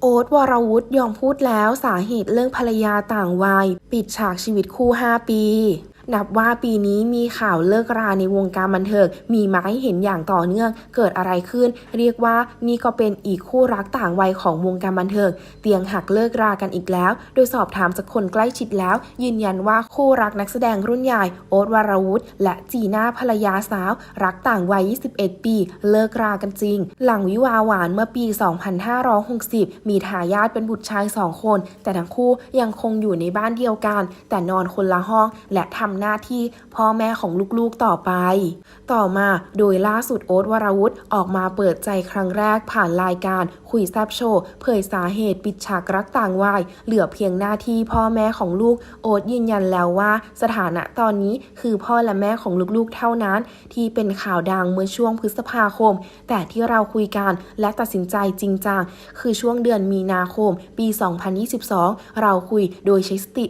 โอ๊ตวรวุฒิยอมพูดแล้วสาเหตุเรื่องภรรยาต่างวัย ปิดฉากชีวิตคู่ 5 ปี นับว่าปีนี้มีข่าวเลิกราในวงการบันเทิงมีมาให้เห็นอย่างต่อเนื่องเกิดอะไรขึ้น เรียกว่านี่ก็เป็นอีกคู่รักต่างวัยของวงการบันเทิง เตียงหักเลิกรากันอีกแล้ว โดยสอบถามจากคนใกล้ชิดแล้ว ยืนยันว่าคู่รักนักแสดงรุ่นใหญ่โอ๊ตวรวุฒิและจีน่าภรรยาสาว รักต่างวัย 21 ปี เลิกรากันจริง หลังวิวาหวานเมื่อปี 2560 มีทายาทเป็นบุตรชาย 2 คน แต่ทั้งคู่ยังคงอยู่ในบ้านเดียวกัน แต่นอนคนละห้องและทำหน้าที่พ่อแม่ของลูกๆต่อไป ต่อมาโดยล่าสุดโอ๊ตวรวุฒิออกมาเปิดใจครั้งแรกผ่านรายการคุยแซบโชว์เผยสาเหตุปิดฉากรักต่างวัยเหลือเพียงหน้าที่พ่อแม่ของลูกโอ๊ตยืนยันแล้วว่า สถานะตอนนี้คือพ่อและแม่ของลูกๆเท่านั้น ที่เป็นข่าวดังเมื่อช่วงพฤษภาคม แต่ที่เราคุยกันและตัดสินใจจริงจังคือช่วงเดือนมีนาคม ปี 2022 เราคุยโดยใช้สติ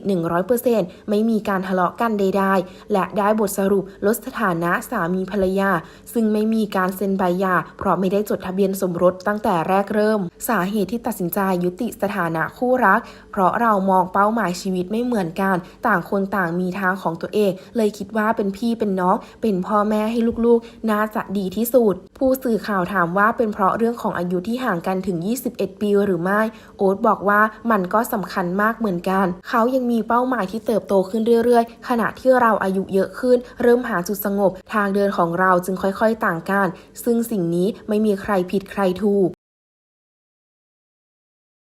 100%ไม่มีการทะเลาะกันใดๆและได้บทสรุปลดสถานะสามีภรรยา ซึ่งไม่มีการเซ็นใบหย่าเพราะไม่ได้จดทะเบียนสมรสตั้งแต่แรกเริ่ม สาเหตุที่ตัดสินใจยุติสถานะคู่รัก เพราะเรามองเป้าหมายชีวิตไม่เหมือนกัน ต่างคนต่างมีทางของตัวเอง เลยคิดว่าเป็นพี่เป็นน้อง เป็นพ่อแม่ให้ลูกๆ น่าจะดีที่สุด ผู้สื่อข่าวถามว่าเป็นเพราะเรื่องของอายุที่ห่างกันถึง 21 ปีหรือไม่ โอ๊ตบอกว่ามันก็สำคัญมากเหมือนกัน เขายังมีเป้าหมายที่เติบโตขึ้นเรื่อยๆ ขณะที่เราอายุเยอะขึ้น เริ่มหาจุดสงบ ทางเดินของเราจึงค่อยๆต่างกัน ซึ่งสิ่งนี้ไม่มีใครผิดใครถูก